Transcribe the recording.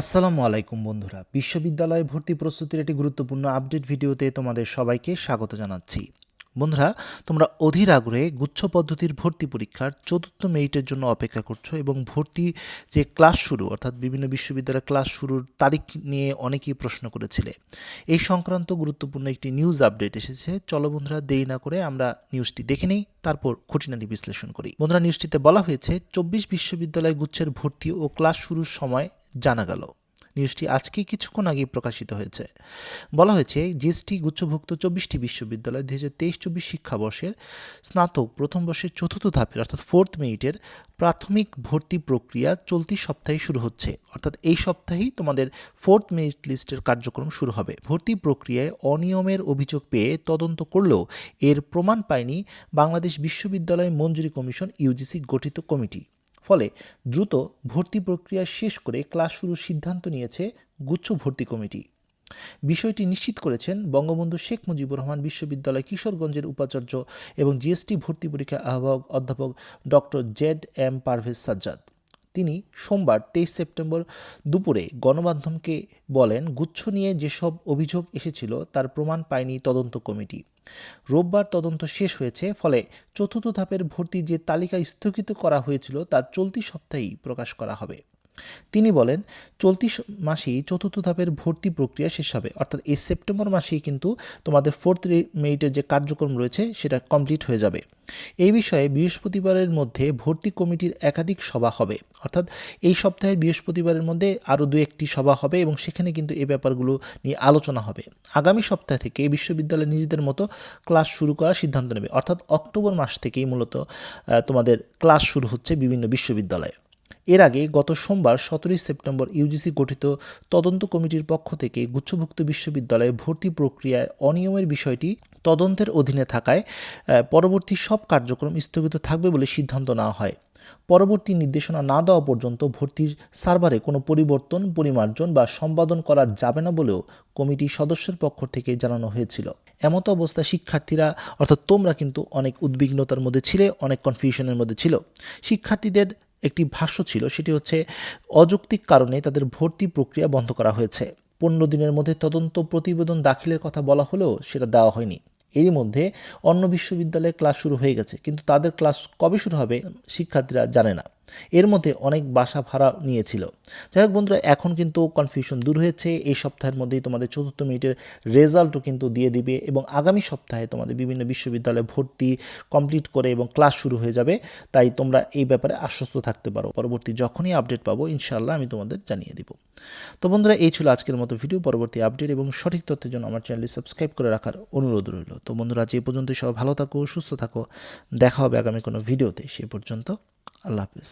আসসালামু আলাইকুম বন্ধুরা। বিশ্ববিদ্যালয়ে ভর্তি প্রস্তুতির একটি গুরুত্বপূর্ণ আপডেট ভিডিওতে তোমাদের সবাইকে স্বাগত জানাচ্ছি। বন্ধুরা, তোমরা অধীর আগ্রহে গুচ্ছ পদ্ধতির ভর্তি পরীক্ষার চতুর্থ মেরিটের জন্য অপেক্ষা করছ এবং ভর্তি যে ক্লাস শুরু, অর্থাৎ বিভিন্ন বিশ্ববিদ্যালয়ের ক্লাস শুরুর তারিখ নিয়ে অনেকেই প্রশ্ন করেছিলে। এই সংক্রান্ত গুরুত্বপূর্ণ একটি নিউজ আপডেট এসেছে। চলো বন্ধুরা, দেরি না করে আমরা নিউজটি দেখে নিই, তারপর খুঁটিনাটি বিশ্লেষণ করি। বন্ধুরা নিউজটিতে বলা হয়েছে, চব্বিশ বিশ্ববিদ্যালয় গুচ্ছের ভর্তি ও ক্লাস শুরুর সময় জানা গেল। নিউজটি আজকে কিছুক্ষণ আগেই প্রকাশিত হয়েছে। বলা হয়েছে, জিএসটি গুচ্ছভুক্ত চব্বিশটি বিশ্ববিদ্যালয় দুই হাজার তেইশ চব্বিশ শিক্ষাবর্ষের স্নাতক প্রথম বর্ষের চতুর্থ ধাপের অর্থাৎ ফোর্থ মেরিটের প্রাথমিক ভর্তি প্রক্রিয়া চলতি সপ্তাহে শুরু হচ্ছে। অর্থাৎ এই সপ্তাহেই তোমাদের ফোর্থ মেরিট লিস্টের কার্যক্রম শুরু হবে। ভর্তি প্রক্রিয়ায় অনিয়মের অভিযোগ পেয়ে তদন্ত করলেও এর প্রমাণ পায়নি বাংলাদেশ বিশ্ববিদ্যালয় মঞ্জুরি কমিশন ইউজিসি গঠিত কমিটি। ফলে দ্রুত ভর্তি প্রক্রিয়া শেষ করে ক্লাস শুরুর সিদ্ধান্ত নিয়েছে গুচ্ছ ভর্তি কমিটি। বিষয়টি নিশ্চিত করেছেন বঙ্গবন্ধু শেখ মুজিবুর রহমান বিশ্ববিদ্যালয় কিশোরগঞ্জের উপাচার্য এবং জিএসটি ভর্তি পরীক্ষা আহ্বায়ক অধ্যাপক doctor Z M Parvez Sajjad. তিনি সোমবার তেইশ সেপ্টেম্বর দুপুরে গণমাধ্যমকে বলেন, গুচ্ছ নিয়ে যেসব অভিযোগ এসেছিল তার প্রমাণ পায়নি তদন্ত কমিটি। রোববার তদন্ত শেষ হয়েছে, ফলে চতুর্থ ধাপের ভর্তি যে তালিকা স্থগিত করা হয়েছিল তা চলতি সপ্তাহেই প্রকাশ করা হবে। তিনি বলেন, চলতি মাসেই চতুর্থ ধাপের ভর্তি প্রক্রিয়া শেষ হবে। অর্থাৎ এই সেপ্টেম্বর মাসেই কিন্তু তোমাদের ফোর্থ মেরিটের যে কার্যক্রম রয়েছে, সেটা কমপ্লিট হয়ে যাবে। এই বিষয়ে বৃহস্পতিবারের মধ্যে ভর্তি কমিটির একাধিক সভা হবে। অর্থাৎ এই সপ্তাহের বৃহস্পতিবারের মধ্যে আরও দু একটি সভা হবে এবং সেখানে কিন্তু এই ব্যাপারগুলো নিয়ে আলোচনা হবে। আগামী সপ্তাহ থেকে বিশ্ববিদ্যালয় নিজেদের মতো ক্লাস শুরু করার সিদ্ধান্ত নেবে। অর্থাৎ অক্টোবর মাস থেকেই মূলত তোমাদের ক্লাস শুরু হচ্ছে বিভিন্ন বিশ্ববিদ্যালয়ে। এর আগে গত সোমবার সতেরোই সেপ্টেম্বর ইউজিসি গঠিত তদন্ত কমিটির পক্ষ থেকে গুচ্ছভুক্ত বিশ্ববিদ্যালয়ে ভর্তি প্রক্রিয়ায় অনিয়মের বিষয়টি তদন্তের অধীনে থাকায় পরবর্তী সব কার্যক্রম স্থগিত থাকবে বলে সিদ্ধান্ত নেওয়া হয়। পরবর্তী নির্দেশনা না দেওয়া পর্যন্ত ভর্তির সার্ভারে কোনো পরিবর্তন, পরিমার্জন বা সম্পাদন করা যাবে না বলেও কমিটি সদস্যের পক্ষ থেকে জানানো হয়েছিল। এমতো অবস্থায় শিক্ষার্থীরা, অর্থাৎ তোমরা কিন্তু অনেক উদ্বিগ্নতার মধ্যে ছিলে, অনেক কনফিউশনের মধ্যে ছিল। শিক্ষার্থীদের একটি ভাষ্য ছিল, সেটি হচ্ছে, অযৌক্তিক কারণে তাদের ভর্তি প্রক্রিয়া বন্ধ করা হয়েছে। পনেরো দিনের মধ্যে তদন্ত প্রতিবেদন দাখিলের কথা বলা হলেও সেটা দেওয়া হয়নি। এরই মধ্যে অন্য বিশ্ববিদ্যালয়ে ক্লাস শুরু হয়ে গেছে, কিন্তু তাদের ক্লাস কবে শুরু হবে শিক্ষার্থীরা জানে না। এর মধ্যে অনেক বাসা ভাড়া নিয়েছিল। যাই হোক বন্ধুরা, এখন কিন্তু কনফিউশন দূর হয়েছে। এই সপ্তাহের মধ্যেই তোমাদের চতুর্থ মিনিটের রেজাল্টও কিন্তু দিয়ে দিবে এবং আগামী সপ্তাহে তোমাদের বিভিন্ন বিশ্ববিদ্যালয়ে ভর্তি কমপ্লিট করে এবং ক্লাস শুরু হয়ে যাবে। তাই তোমরা এই ব্যাপারে আশ্বস্ত থাকতে পারো। পরবর্তী যখনই আপডেট পাবো, ইনশাআল্লাহ আমি তোমাদের জানিয়ে দিব। তো বন্ধুরা, এই ছিল আজকের মতো ভিডিও পরবর্তী আপডেট এবং সঠিক তথ্যের জন্য আমার চ্যানেলটি সাবস্ক্রাইব করে রাখার অনুরোধ রইল। তো বন্ধুরা যে এই পর্যন্তই। সবাই ভালো থাকো, সুস্থ থাকো। দেখা হবে আগামী কোনো ভিডিওতে সে পর্যন্ত আল্লাহ হাফিজ।